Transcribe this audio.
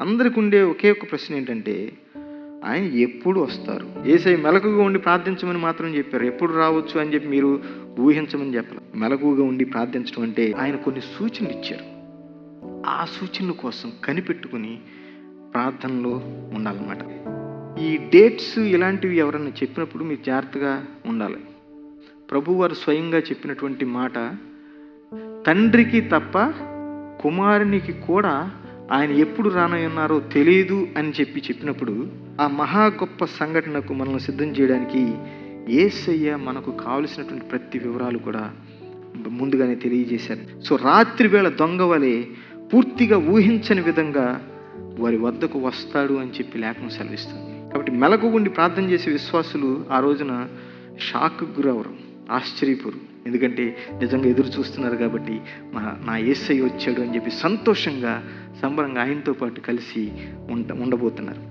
అందరికి ఉండే ఒకే ఒక ప్రశ్న ఏంటంటే ఆయన ఎప్పుడు వస్తారు? ఏసై మెలకుగా ఉండి ప్రార్థించమని మాత్రం చెప్పారు. ఎప్పుడు రావచ్చు అని చెప్పి మీరు ఊహించమని చెప్పారు మెలకుగా ఉండి ప్రార్థించడం అంటే ఆయన కొన్ని సూచనలు ఇచ్చారు. ఆ సూచనల కోసం కనిపెట్టుకుని ప్రార్థనలో ఉండాలన్నమాట. ఈ డేట్స్ ఇలాంటివి ఎవరన్నా చెప్పినప్పుడు మీరు జాగ్రత్తగా ఉండాలి. ప్రభువారు స్వయంగా చెప్పినటువంటి మాట తండ్రికి తప్ప కుమారునికి కూడా ఆయన ఎప్పుడు రానయ్యున్నారో తెలియదు అని చెప్పి చెప్పినప్పుడు ఆ మహా గొప్ప సంఘటనకు మనల్ని సిద్ధం చేయడానికి ఏసయ్య మనకు కావలసినటువంటి ప్రతి వివరాలు కూడా ముందుగానే తెలియజేశారు. సో రాత్రి వేళ దొంగ వలె పూర్తిగా ఊహించని విధంగా వారి వద్దకు వస్తాడు అని చెప్పి లేఖనం సెలవిస్తుంది. కాబట్టి మెలకు ఉండి ప్రార్థన చేసే విశ్వాసులు ఆ రోజున షాక్కు గురవరు. ఆశ్చర్యపోరు. ఎందుకంటే నిజంగా ఎదురు చూస్తున్నారు కాబట్టి మా నా ఏసై వచ్చాడు అని చెప్పి సంతోషంగా సంబరంగా ఆయనతో పాటు కలిసి ఉండ ఉండబోతున్నారు.